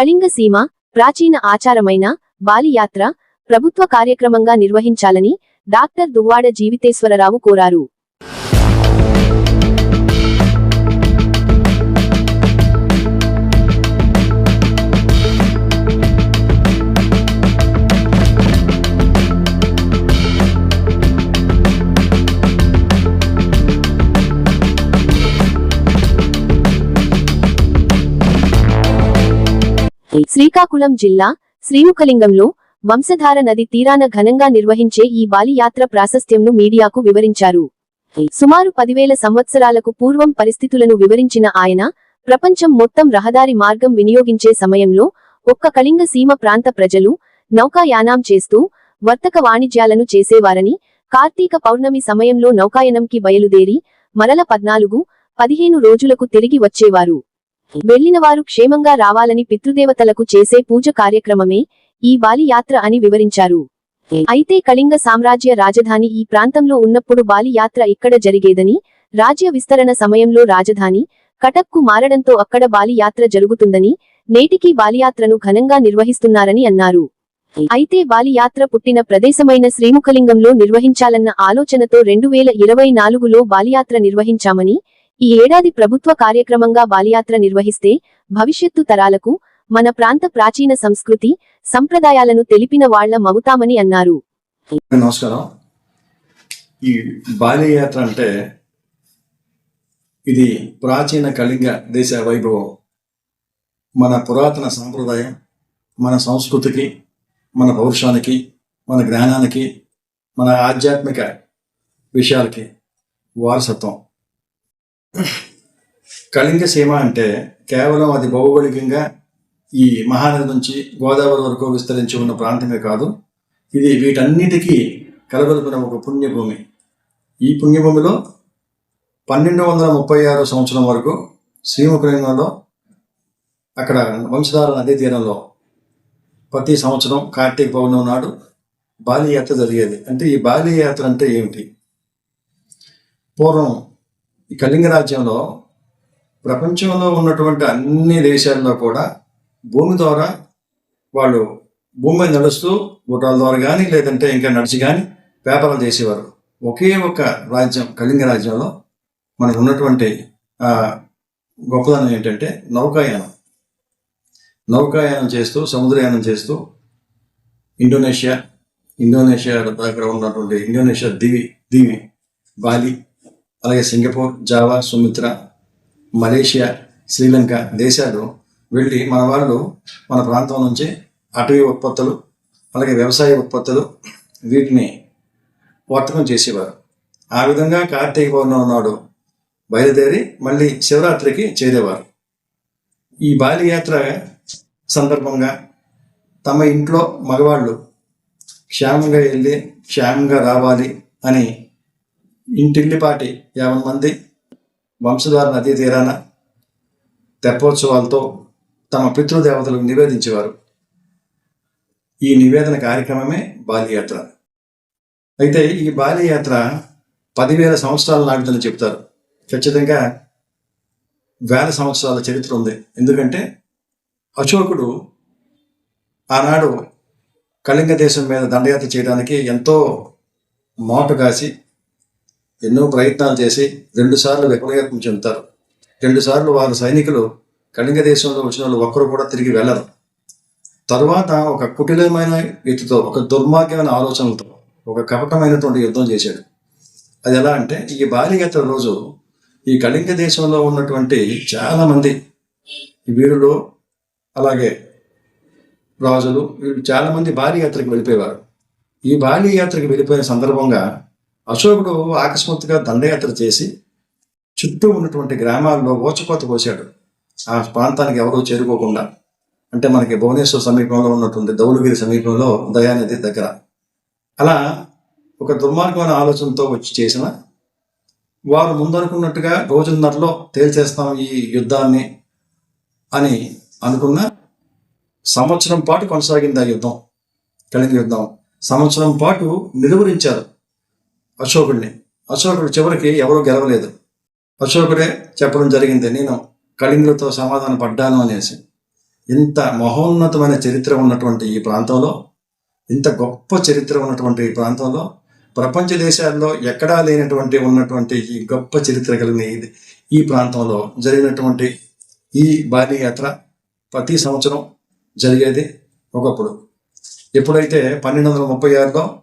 కళింగ సీమ ప్రాచీన ఆచారమైన బాలియాత్ర ప్రభుత్వ కార్యక్రమంగా నిర్వహించాలని డాక్టర్ దువ్వాడ జీవితేశ్వరరావు కోరారు. శ్రీకాకుళం జిల్లా శ్రీముఖలింగంలో వంశధార నది తీరాన ఘనంగా నిర్వహించే ఈ బాలియాత్ర ప్రాశస్త్యంను మీడియాకు వివరించారు. సుమారు పదివేల సంవత్సరాలకు పూర్వం పరిస్థితులను వివరించిన ఆయన ప్రపంచం మొత్తం రహదారి మార్గం వినియోగించే సమయంలో ఒక్క కళింగ సీమ ప్రాంత ప్రజలు నౌకాయానాం చేస్తూ వర్తక వాణిజ్యాలను చేసేవారని కార్తీక పౌర్ణమి సమయంలో నౌకాయనంకి బయలుదేరి మరల పద్నాలుగు పదిహేను రోజులకు తిరిగి వచ్చేవారు. వెళ్ళినవారు క్షేమంగా రావాలని పితృదేవతలకు చేసే పూజ కార్యక్రమమే ఈ బాలి యాత్ర అని వివరించారు. అయితే కళింగ సామ్రాజ్య రాజధాని ఈ ప్రాంతంలో ఉన్నప్పుడు బాలి యాత్ర ఇక్కడ జరిగేదని రాజ్య విస్తరణ సమయంలో రాజధాని కటక్కు మారడంతో అక్కడ బాలి యాత్ర జరుగుతుందని నేటికీ బాలియాత్రను ఘనంగా నిర్వహిస్తున్నారని అన్నారు. అయితే బాలియాత్ర పుట్టిన ప్రదేశమైన శ్రీముఖలింగంలో నిర్వహించాలన్న ఆలోచనతో రెండు వేల ఇరవై నాలుగులో బాలియాత్ర నిర్వహించామని ఈ ఏడాది ప్రభుత్వ కార్యక్రమంగా బాలియాత్ర నిర్వహిస్తే భవిష్యత్తు తరాలకు మన ప్రాంత ప్రాచీన సంస్కృతి సంప్రదాయాలను తెలిపిన వాళ్ళ మవుతామని అన్నారు. నమస్కారం. ఈ బాల్యయాత్ర అంటే ఇది ప్రాచీన కళింగ దేశ వైభవం. మన పురాతన సాంప్రదాయం మన సంస్కృతికి మన పౌరుషానికి మన జ్ఞానానికి మన ఆధ్యాత్మిక విషయాలకి వారసత్వం. కళింగ సీమ అంటే కేవలం అది భౌగోళికంగా ఈ మహానది నుంచి గోదావరి వరకు విస్తరించి ఉన్న ప్రాంతమే కాదు ఇది వీటన్నిటికీ కలగలుపున ఒక పుణ్యభూమి. ఈ పుణ్యభూమిలో పన్నెండు వందల ముప్పై ఆరు సంవత్సరం వరకు శ్రీముఖలింగంలో అక్కడ వంశధార నదీ తీరంలో ప్రతి సంవత్సరం కార్తీక పౌర్ణమి నాడు బాలి యాత్ర జరిగేది. అంటే ఈ బాలి యాత్ర అంటే ఏమిటి? పూర్వం ఈ కళింగ రాజ్యంలో ప్రపంచంలో ఉన్నటువంటి అన్ని దేశాల్లో కూడా భూమి ద్వారా వాళ్ళు భూమి మీద నడుస్తూ గుట్టాల ద్వారా కానీ లేదంటే ఇంకా నడిచి కానీ వ్యాపారాలు చేసేవారు. ఒకే ఒక రాజ్యం కళింగ రాజ్యంలో మనకు ఉన్నటువంటి గొప్పదనం ఏంటంటే నౌకాయానం. నౌకాయానం చేస్తూ సముద్రయానం చేస్తూ ఇండోనేషియా ఇండోనేషియా దగ్గర ఉన్నటువంటి ఇండోనేషియా దివి దివి బాలి అలాగే Singapore Java Sumatra Malaysia Sri Lanka దేశాలు వెళ్ళి మన వాళ్ళు మన ప్రాంతం నుంచి అటవీ ఉత్పత్తులు అలాగే వ్యవసాయ ఉత్పత్తులు వీటిని వర్తకం చేసేవారు. ఆ విధంగా కార్తీక పౌర్ణమి నాడు బయలుదేరి మళ్ళీ శివరాత్రికి చేరేవారు. ఈ బాలియాత్ర సందర్భంగా తమ ఇంట్లో మగవాళ్ళు క్షేమంగా వెళ్ళి క్షేమంగా రావాలి అని ఇంటిల్లిపాటి యాభై మంది వంశధార నదీ తీరాన తెప్పోత్సవాలతో తమ పితృదేవతలకు నివేదించేవారు. ఈ నివేదన కార్యక్రమమే బాలియాత్ర అయితే ఈ బాలియాత్ర పదివేల సంవత్సరాల నాటిదని చెప్తారు ఖచ్చితంగా వేల సంవత్సరాల చరిత్ర ఉంది. ఎందుకంటే అశోకుడు ఆనాడు కళింగ దేశం మీద దండయాత్ర చేయడానికి ఎంతో మోట కాసి ఎన్నో ప్రయత్నాలు చేసి రెండుసార్లు విఫలయత్నం చెందుతారు. రెండుసార్లు వారి సైనికులు కళింగ దేశంలో వచ్చిన వాళ్ళు ఒక్కరు కూడా తిరిగి వెళ్ళరు. తరువాత ఒక కుటిలమైన వ్యక్తితో ఒక దుర్మార్గమైన ఆలోచనలతో ఒక కపటమైనటువంటి యుద్ధం చేశాడు. అది ఎలా అంటే ఈ బాలిగత రోజు ఈ కళింగ దేశంలో ఉన్నటువంటి చాలామంది వీరులు అలాగే రాజులు వీళ్ళు చాలా మంది యాత్రకు వెళ్ళిపోయేవారు. ఈ బాలి యాత్రకు వెళ్ళిపోయిన సందర్భంగా అశోకుడు ఆకస్మాత్తుగా దండయాత్ర చేసి చుట్టూ ఉన్నటువంటి గ్రామాల్లో ఓచకోత కోశాడు. ఆ ప్రాంతానికి ఎవరూ చేరుకోకుండా అంటే మనకి భువనేశ్వర్ సమీపంలో ఉన్నటువంటి దౌలగిరి సమీపంలో దయానది దగ్గర. అలా ఒక దుర్మార్గమైన ఆలోచనతో వచ్చి చేసిన వారు ముందనుకున్నట్టుగా రోజున్నరలో తేల్చేస్తాం ఈ యుద్ధాన్ని అని అనుకున్న సంవత్సరం పాటు కొనసాగింది ఆ యుద్ధం కలిగిన యుద్ధం. సంవత్సరం పాటు నిలువరించారు. అశోకుడిని అశోకుడు చివరికి ఎవరూ గెలవలేదు. అశోకుడే చెప్పడం జరిగింది నేను కళింగులతో సమాధానం పడ్డాను అనేసి. ఇంత మహోన్నతమైన చరిత్ర ఉన్నటువంటి ఈ ప్రాంతంలో ఇంత గొప్ప చరిత్ర ఉన్నటువంటి ఈ ప్రాంతంలో ప్రపంచ దేశాల్లో ఎక్కడా లేనటువంటి ఉన్నటువంటి ఈ గొప్ప చరిత్ర కలిగిన ఇది- ఈ ప్రాంతంలో జరిగినటువంటి ఈ బాలి యాత్ర ప్రతి సంవత్సరం జరిగేది ఒకప్పుడు. ఎప్పుడైతే పన్నెండు వందల ముప్పై ఆరులో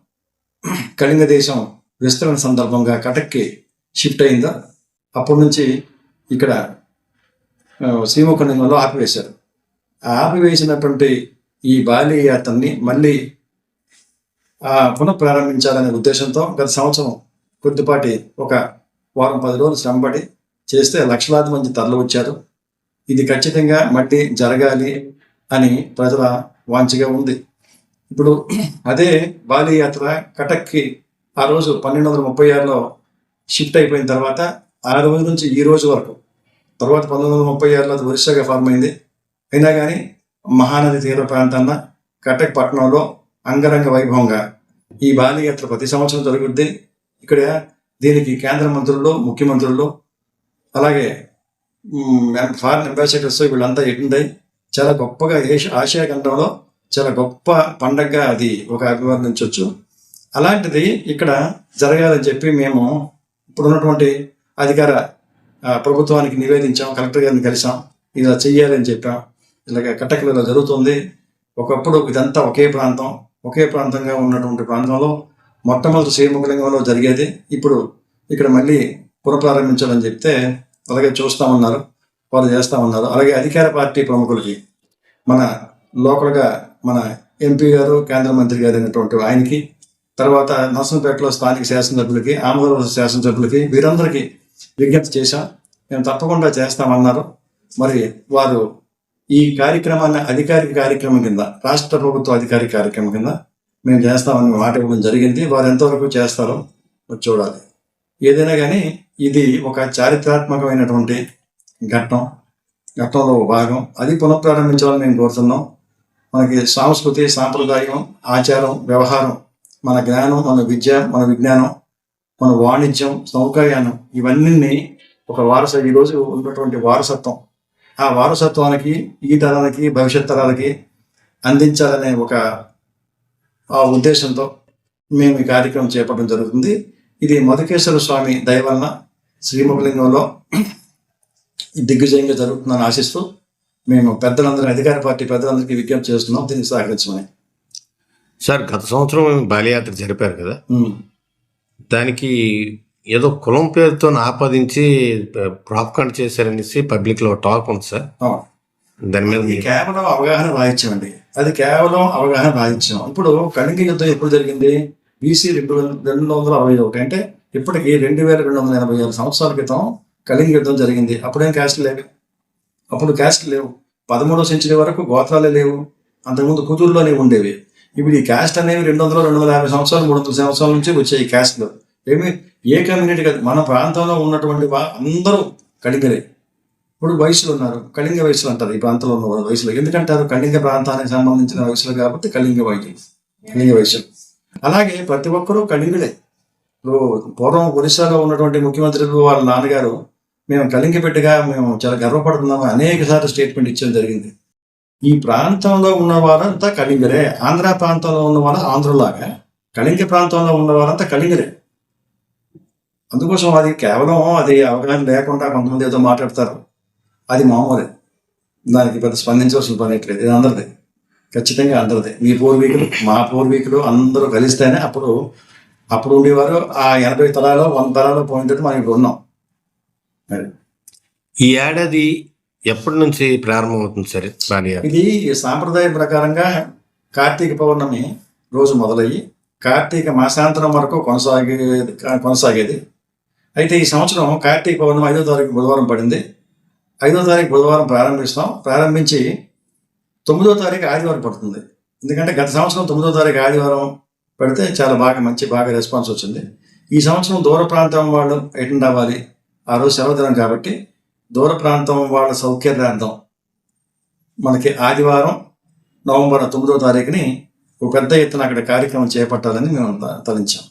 కళింగ దేశం విస్తరణ సందర్భంగా కటక్కి షిఫ్ట్ అయిందో? అప్పటి నుంచి ఇక్కడ ఆ, ఆపివేశారు. ఆపివేసినటువంటి ఈ బాలి యాత్రని మళ్ళీ ఆ, పునఃప్రారంభించాలనే ఉద్దేశంతో గత సంవత్సరం కొద్దిపాటి ఒక వారం పది రోజులు శ్రమపడి చేస్తే లక్షలాది మంది తరలి వచ్చారు. ఇది ఖచ్చితంగా మట్టి జరగాలి అని ప్రజల వాంఛగా ఉంది. ఇప్పుడు అదే బాలి యాత్ర కటక్కి ఆ రోజు పన్నెండు వందల ముప్పై ఆరులో షిఫ్ట్ అయిపోయిన తర్వాత ఆ రోజు నుంచి ఈ రోజు వరకు తర్వాత పంతొమ్మిది వందల ముప్పై ఆరులో అది ఒరిస్సాగా ఫార్మ్ అయింది. అయినా కానీ మహానది తీర ప్రాంతాన్న కటక్ పట్టణంలో అంగరంగ వైభవంగా ఈ బాలియాత్ర ప్రతి సంవత్సరం జరుగుద్ది. ఇక్కడ దీనికి కేంద్ర మంత్రులు ముఖ్యమంత్రులు అలాగే మ్, ఫారిన్ అంబాసిడర్స్ వీళ్ళంతా ఎటుండయి చాలా గొప్పగా ఏ ఆసియా ఖండంలో చాలా గొప్ప పండగగా అది ఒక అభివర్ణించవచ్చు అలాంటిది ఇక్కడ జరగాలని చెప్పి మేము ఇప్పుడు ఉన్నటువంటి అధికార ప్రభుత్వానికి నివేదించాం కలెక్టర్ గారిని కలిసాం. ఇలా చెయ్యాలని చెప్పాం. ఇలాగ కట్టకలు ఇలా జరుగుతుంది. ఒకప్పుడు ఇదంతా ఒకే ప్రాంతం ఒకే ప్రాంతంగా ఉన్నటువంటి ప్రాంతంలో మొట్టమొదటి శ్రీముఖలింగంలో జరిగేది. ఇప్పుడు ఇక్కడ మళ్ళీ పునఃప్రారంభించాలని చెప్తే అలాగే చూస్తామన్నారు వాళ్ళు చేస్తామన్నారు. అలాగే అధికార పార్టీ ప్రముఖులకి మన లోకల్గా మన ఎంపీ గారు కేంద్ర మంత్రి గారు అయినటువంటి ఆయనకి తర్వాత నర్సంపేటలో స్థానిక శాసనసభ్యులకి ఆంధ్రప్రదేశ్ శాసనసభ్యులకి వీరందరికీ విజ్ఞప్తి చేశాం. మేము తప్పకుండా చేస్తామన్నారు. మరి వారు ఈ కార్యక్రమాన్ని అధికారిక కార్యక్రమం కింద రాష్ట్ర ప్రభుత్వ అధికారిక కార్యక్రమం కింద మేము చేస్తామని మాట ఇవ్వడం జరిగింది. వారు ఎంతవరకు చేస్తారో చూడాలి. ఏదైనా కానీ ఇది ఒక చారిత్రాత్మకమైనటువంటి ఘట్టం. ఘట్టంలో భాగం. అది పునఃప్రారంభించాలని మేము కోరుతున్నాం. మనకి సాంస్కృతి సాంప్రదాయం ఆచారం వ్యవహారం మన జ్ఞానం మన విద్య మన విజ్ఞానం మన వాణిజ్యం సౌకర్యానం ఇవన్నీ ఒక వారస ఈరోజు ఉన్నటువంటి వారసత్వం. ఆ వారసత్వానికి ఈ తరానికి భవిష్యత్ తరాలకి అందించాలనే ఒక ఆ ఉద్దేశంతో మేము ఈ కార్యక్రమం చేపట్టడం జరుగుతుంది. ఇది మధుకేశ్వర స్వామి దయవల్ల శ్రీముఖలింగంలో దిగ్విజయంగా జరుగుతుందని ఆశిస్తూ మేము పెద్దలందరూ అధికార పార్టీ పెద్దలందరికీ విజ్ఞప్తి చేస్తున్నాం. దీనికి సహకరించమని. సార్ గత సంవత్సరం బాలియాత్ర జరిపారు కదా. దానికి ఏదో కులం పేరుతో ఆపాదించి ప్రాపకాండ్ చేశారనేసి పబ్లిక్లో టాక్ ఉంది సార్. దాని మీద కేవలం అవగాహన అండి అది కేవలం అవగాహన రాహిత్యం ఇప్పుడు కళింగ యుద్ధం ఎప్పుడు జరిగింది? బీసీ రెండు వేల రెండు వందల అరవై ఒకటి అంటే ఇప్పటికి రెండు వేల రెండు వందల ఎనభై ఆరు సంవత్సరాల క్రితం కళింగ యుద్ధం జరిగింది. అప్పుడేం క్యాస్ట్ లేవు? అప్పుడు క్యాస్ట్ లేవు. పదమూడవ సెంచరీ వరకు గోత్రాలే లేవు. అంతకుముందు కుదురులోనే ఉండేవి. ఇప్పుడు ఈ క్యాస్ట్ అనేవి రెండు వందల రెండు వందల యాభై సంవత్సరాలు మూడు వందల సంవత్సరాల నుంచి వచ్చాయి ఈ క్యాస్ట్లు ఏమి? ఏ కమ్యూనిటీ కాదు. మన ప్రాంతంలో ఉన్నటువంటి అందరూ కళింగలే ఇప్పుడు వయసులు ఉన్నారు. కళింగ వయసులు అంటారు ఈ ప్రాంతంలో ఉన్న వయసులు. ఎందుకంటారు? కళింగ ప్రాంతానికి సంబంధించిన వయసులు కాబట్టి కళింగ వైద్యులు. కళింగ వయసులు. అలాగే ప్రతి ఒక్కరూ కళింగులే. ఇప్పుడు పూర్వం ఒరిస్సాలో ఉన్నటువంటి ముఖ్యమంత్రులు వాళ్ళ నాన్నగారు మేము కళింగ బిడ్డగా మేము చాలా గర్వపడుతున్నాము. అనేక సార్లు స్టేట్మెంట్ ఇచ్చడం జరిగింది. ఈ ప్రాంతంలో ఉన్న వారంతా కళింగలే ఆంధ్ర ప్రాంతంలో ఉన్నవారు ఆంధ్రలాగా ఆంధ్రులాగా. కళింగ ప్రాంతంలో ఉన్నవారంతా కళింగరే అందుకోసం అది కేవలం అది అవగాహన లేకుండా కొంతమంది ఏదో మాట్లాడతారు. అది మామూలే. దానికి పెద్ద స్పందించవలసిన పని ఎట్లేదు ఇది అందరిది. ఖచ్చితంగా అందరిది. మీ పూర్వీకులు మా పూర్వీకులు అందరూ కలిస్తేనే అప్పుడు అప్పుడు ఉండేవారు. ఆ ఎనభై తరాలు వంద తరాలు పోయినట్టు మనం ఇప్పుడు ఉన్నాం. మరి. ఈ ఏడాది ఎప్పటి నుంచి ప్రారంభమవుతుంది అవుతుంది సరే ఇది సాంప్రదాయం ప్రకారంగా కార్తీక పౌర్ణమి రోజు మొదలయ్యి కార్తీక మాసాంతరం వరకు కొనసాగేది కొనసాగేది. అయితే ఈ సంవత్సరం కార్తీక పౌర్ణమి ఐదో తారీఖు బుధవారం పడింది. ఐదో తారీఖు బుధవారం ప్రారంభిస్తాం. ప్రారంభించి తొమ్మిదో తారీఖు ఆదివారం పడుతుంది. ఎందుకంటే గత సంవత్సరం తొమ్మిదో తారీఖు ఆదివారం పెడితే చాలా బాగా మంచి బాగా రెస్పాన్స్ వచ్చింది. ఈ సంవత్సరం దూర ప్రాంతం వాళ్ళు అటెండ్ అవ్వాలి. ఆ రోజు సెలవు దినం కాబట్టి దూర ప్రాంతం వాళ్ళ సౌకర్యార్థం మనకి ఆదివారం నవంబర్ తొమ్మిదో తారీఖుని ఒక పెద్ద ఎత్తున అక్కడ కార్యక్రమం చేపట్టాలని మేము త- తలంచాం.